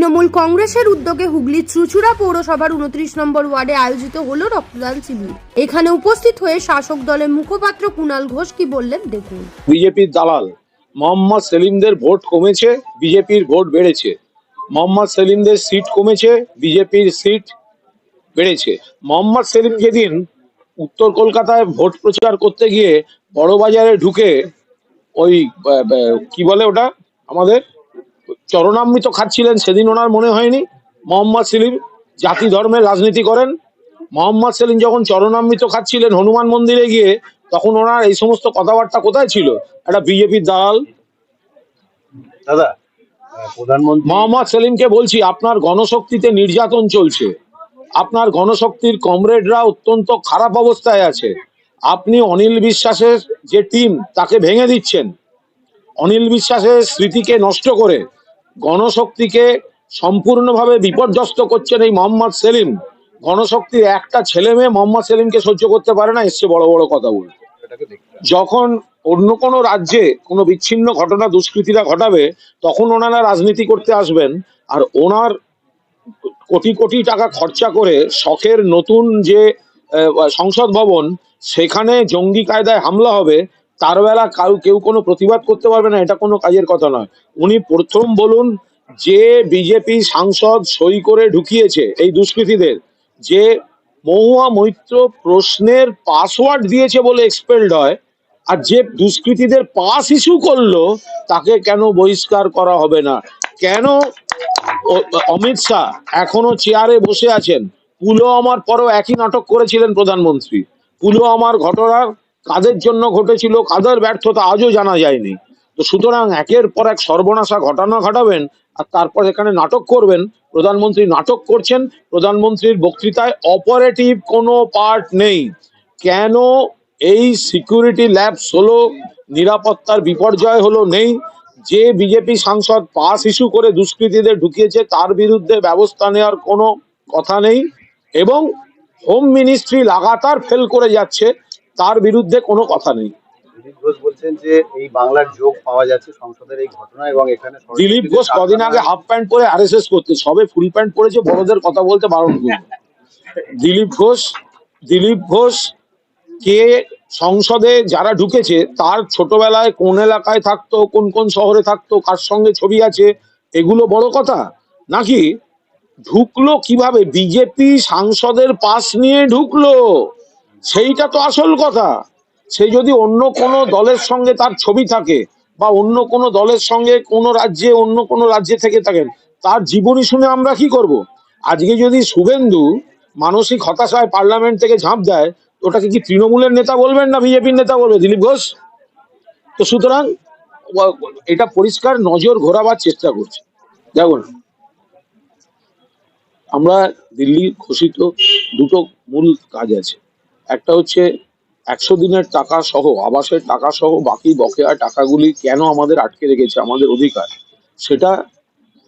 তৃণমূল কংগ্রেসের উদ্যোগে হুগলির চুচুড়া পৌরসভার উনত্রিশ নম্বর ওয়ার্ডে আয়োজিত হলো রক্তদান শিবির। এখানে উপস্থিত হয়ে শাসক দলের মুখপাত্র কুণাল ঘোষ কি বললেন দেখুন। বিজেপির দালাল মোহাম্মদ সেলিমদের ভোট কমেছে, বিজেপির ভোট বেড়েছে। মোহাম্মদ সেলিমদের সিট কমেছে, বিজেপির সিট বেড়েছে। মোহাম্মদ সেলিম যেদিন উত্তর কলকাতায় ভোট প্রচার করতে গিয়ে বড়বাজারে ঢুকে ওই কি বলে ওটা আমাদের? চরণামৃত খাচ্ছিলেন সেদিন ওনার মনে হয়নি। মোহাম্মদ সেলিম জাতি ধর্মের রাজনীতি করেন। মোহাম্মদ সেলিম যখন চরণামৃত খাচ্ছিলেন হনুমান মন্দিরে গিয়ে তখন ওনার এই সমস্ত কথাবার্তা কোথায় ছিল? একটা বিজেপির দালাল। দাদা প্রধানমন্ত্রী মোহাম্মদ সেলিমকে বলছি আপনার গণশক্তিতে নির্যাতন চলছে। আপনার গণশক্তির কমরেডরা অত্যন্ত খারাপ অবস্থায় আছে। আপনি অনিল বিশ্বাসের যে টিম তাকে ভেঙে দিচ্ছেন। অনিল বিশ্বাসের স্মৃতিকে নষ্ট করে গণশক্তিকে সম্পূর্ণভাবে বিপর্যস্ত করছেন এই মোহাম্মদ সেলিম গণশক্তির একটা ছেলে মেয়ে মোহাম্মদ সেলিমকে সহ্য করতে পারে না এসছে বড় বড় কথা হবে। যখন অন্য কোনো রাজ্যে কোনো বিচ্ছিন্ন ঘটনা দুষ্কৃতীরা ঘটাবে তখন ওনারা রাজনীতি করতে আসবেন আর ওনার কোটি কোটি টাকা খরচা করে শখের নতুন যে সংসদ ভবন সেখানে জঙ্গি কায়দায় হামলা হবে তার বেলা কাউ কেউ কোনো প্রতিবাদ করতে পারবে না, এটা কোনো কাজের কথা নয়। উনি প্রথম বলুন যে বিজেপি সাংসদ সই করে ঢুকিয়েছে এই দুষ্কৃতীদের, যে মহুয়া মৈত্র প্রশ্নের পাসওয়ার্ড দিয়েছে বলে এক্সপেলড হয়, আর যে দুষ্কৃতীদের পাস ইস্যু করল, তাকে কেন বহিষ্কার করা হবে না? কেন অমিত শাহ এখনও চেয়ারে বসে আছেন? পুলওয়ামার পরও একই নাটক করেছিলেন প্রধানমন্ত্রী। পুলওয়ামার ঘটনা কাদের জন্য ঘটেছিল, কাদের ব্যর্থতা আজও জানা যায়নি। তো সুতরাং একের পর এক সর্বনাশা ঘটনা ঘটাবেন আর তারপর এখানে নাটক করবেন। প্রধানমন্ত্রী নাটক করছেন, প্রধানমন্ত্রীর বক্তৃতায় অপারেটিভ কোনো পার্ট নেই। কেন এই সিকিউরিটি ল্যাবস হলো, নিরাপত্তার বিপর্যয় হলো নেই? যে বিজেপি সাংসদ পাস ইস্যু করে দুষ্কৃতীদের ঢুকিয়েছে, তার বিরুদ্ধে ব্যবস্থা নেওয়ার কোনো কথা নেই। এবং হোম মিনিস্ট্রি লাগাতার ফেল করে যাচ্ছে তার বিরুদ্ধে কোনো কথা নেই। বলছেন যে এই বাংলার যোগ পাওয়া যাচ্ছে সংসদের এই ঘটনা এবং এখানে দিলীপ ঘোষ কদিন আগে হাফ প্যান্ট পরে আরএসএস করতে সবে ফুল প্যান্ট পরেছে বড়দের কথা বলতে বারণ করবে দিলীপ ঘোষ দিলীপ ঘোষ কে সংসদে যারা ঢুকেছে তার ছোটবেলায় কোন এলাকায় থাকতো কোন কোন শহরে থাকতো কার সঙ্গে ছবি আছে এগুলো বড় কথা? নাকি ঢুকলো কীভাবে? বিজেপি সাংসদের পাস নিয়ে ঢুকলো? সেইটা তো আসল কথা। সে যদি অন্য কোনো দলের সঙ্গে তার ছবি থাকে বা অন্য কোনো দলের সঙ্গে কোনো রাজ্যে অন্য কোনো রাজ্যে থেকে থাকেন, তার জীবনী শুনে আমরা কি করব? আজকে যদি শুভেন্দু মানসিক হতাশায় পার্লামেন্ট থেকে ঝাঁপ দেয়, ওটাকে কি তৃণমূলের নেতা বলবেন না বিজেপির নেতা বলবে, দিলীপ ঘোষ? তো সুতরাং, এটা পরিষ্কার নজর ঘোরাবার চেষ্টা করছে। দেখুন, আমরা দিল্লি ঘোষিত দুটো মূল কাজ আছে। একটা হচ্ছে একশো দিনের টাকা সহ, আবাসের টাকা সহ বাকি বকেয়া টাকাগুলি কেন আমাদের আটকে রেখেছে, আমাদের অধিকার? সেটা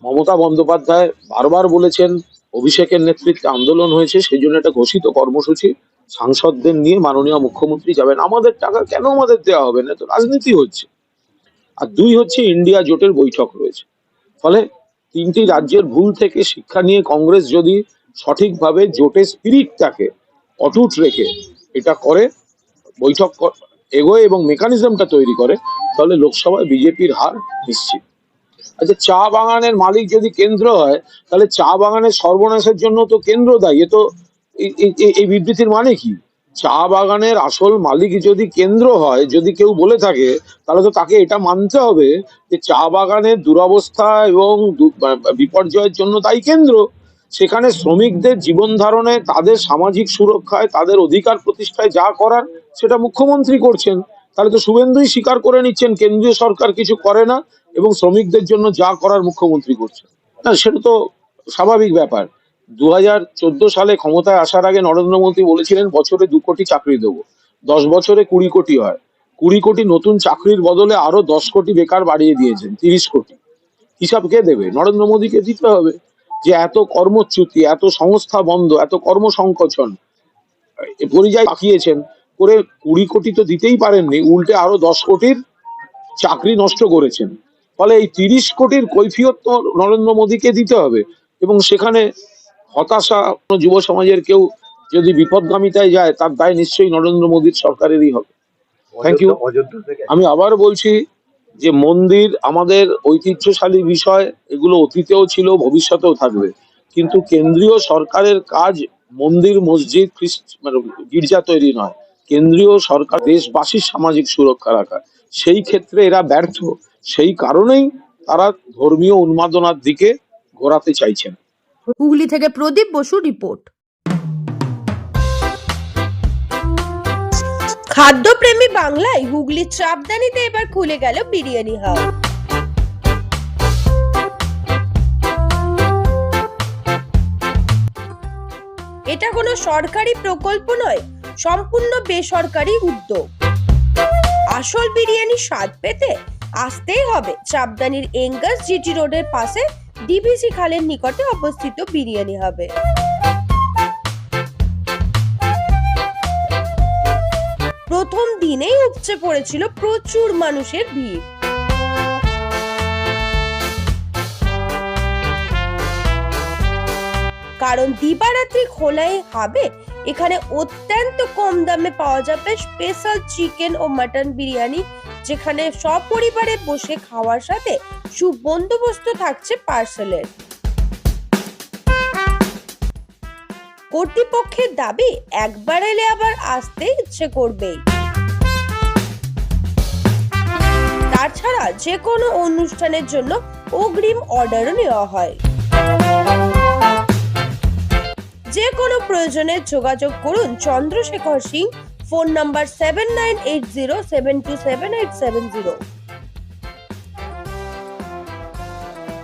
মমতা বন্দ্যোপাধ্যায় বারবার বলেছেন, অভিষেকের নেতৃত্বে আন্দোলন হয়েছে সেই জন্য একটা ঘোষিত কর্মসূচি সাংসদদের নিয়ে মাননীয় মুখ্যমন্ত্রী যাবেন। আমাদের টাকা কেন আমাদের দেওয়া হবে না? তো রাজনীতি হচ্ছে। আর দুই হচ্ছে ইন্ডিয়া জোটের বৈঠক রয়েছে। ফলে তিনটি রাজ্যের ভুল থেকে শিক্ষা নিয়ে কংগ্রেস যদি সঠিকভাবে জোটের স্পিরিটটাকে অটুট রেখে এটা করে, বৈঠক এগোয় এবং মেকানিজমটা তৈরি করে, তাহলে লোকসভায় বিজেপির হার নিশ্চিত। আচ্ছা চা বাগানের মালিক যদি কেন্দ্র হয়, তাহলে চা বাগানের সর্বনাশের জন্য তো কেন্দ্র দায়ী। এ তো এই- বিবৃতির মানে কি? চা বাগানের আসল মালিক যদি কেন্দ্র হয়, যদি কেউ বলে থাকে, তাহলে তো তাকে এটা মানতে হবে যে চা বাগানের দুরবস্থা এবং বিপর্যয়ের জন্য দায়ী কেন্দ্র। সেখানে শ্রমিকদের জীবন ধারণে, তাদের সামাজিক সুরক্ষায়, তাদের অধিকার প্রতিষ্ঠায় যা করার সেটা মুখ্যমন্ত্রী করছেন। তাহলে তো শুভেন্দুই স্বীকার করে নিচ্ছেন, কেন্দ্রীয় সরকার কিছু করে না এবং শ্রমিকদের জন্য যা করার মুখ্যমন্ত্রী করছেন। না, সেটা তো স্বাভাবিক ব্যাপার। দু সালে ক্ষমতায় আসার আগে নরেন্দ্র মোদী বলেছিলেন, বছরে দু কোটি চাকরি দেবো। দশ বছরে কুড়ি কোটি হয়। কুড়ি কোটি নতুন চাকরির বদলে আরও দশ কোটি বেকার বাড়িয়ে দিয়েছেন, তিরিশ কোটি। হিসাব কে দেবে? নরেন্দ্র মোদীকে দিতে হবে। যে এত কর্মচ্যুতি এত সংস্থা বন্ধ এত কর্মসংকোচন পরিযায়ী পাকিয়েছেন করে কুড়ি কোটি তো দিতেই পারেননি উল্টে আরও দশ কোটির চাকরি নষ্ট করেছেন। ফলে এই তিরিশ কোটির কৈফিয়ত তো নরেন্দ্র মোদীকে দিতে হবে এবং সেখানে হতাশা কোনো যুব সমাজের কেউ যদি বিপদগামিতায় যায় তার দায় নিশ্চয়ই নরেন্দ্র মোদীর সরকারেরই হবে। থ্যাংক থেকে আমি আবার বলছি যে মন্দির আমাদের ঐতিহ্যশালী বিষয়, এগুলো অতীতেও ছিল, ভবিষ্যতেও থাকবে। কিন্তু কেন্দ্রীয় সরকারের কাজ মন্দির, মসজিদ, খ্রিস্ট মানে গির্জা তৈরি নয়। কেন্দ্রীয় সরকার দেশবাসীর সামাজিক সুরক্ষা রাখা সেই ক্ষেত্রে এরা ব্যর্থ। সেই কারণেই তারা ধর্মীয় উন্মাদনার দিকে ঘোরাতে চাইছেন। হুগলি থেকে প্রদীপ বসু রিপোর্ট। খাদ্যপ্রেমী বাংলায় হুগলির চাপদানিতে এবার খুলে গেল বিরিয়ানি হাউস এটা কোনো সরকারি প্রকল্প নয়, সম্পূর্ণ বেসরকারি উদ্যোগ। আসল বিরিয়ানি স্বাদ পেতে আসতেই হবে চাপদানির এঙ্গাস জিটি রোডের পাশে ডিভিসি খালের নিকটে অবস্থিত বিরিয়ানি হবে। প্রথম দিনেই উপচে পড়েছিল প্রচুর মানুষের ভিড়। কারণ দিবারাত্রি খোলাই হবে, এখানে অত্যন্ত কম দামে পাওয়া যাবে স্পেশাল চিকেন ও মাটন বিরিয়ানি, যেখানে সপরিবারে বসে খাওয়ার সাথে সুবন্দোবস্ত থাকছে পার্সেলের কর্তৃপক্ষের দাবি, একবার এলে আবার আসতে ইচ্ছে করবেই। তাছাড়া যে কোনো অনুষ্ঠানের জন্য অগ্রিম অর্ডারও নেওয়া হয়। যে কোনো প্রয়োজনে যোগাযোগ করুন Chandrashekhar Singh, phone number seven nine eight zero seven two seven eight seven zero.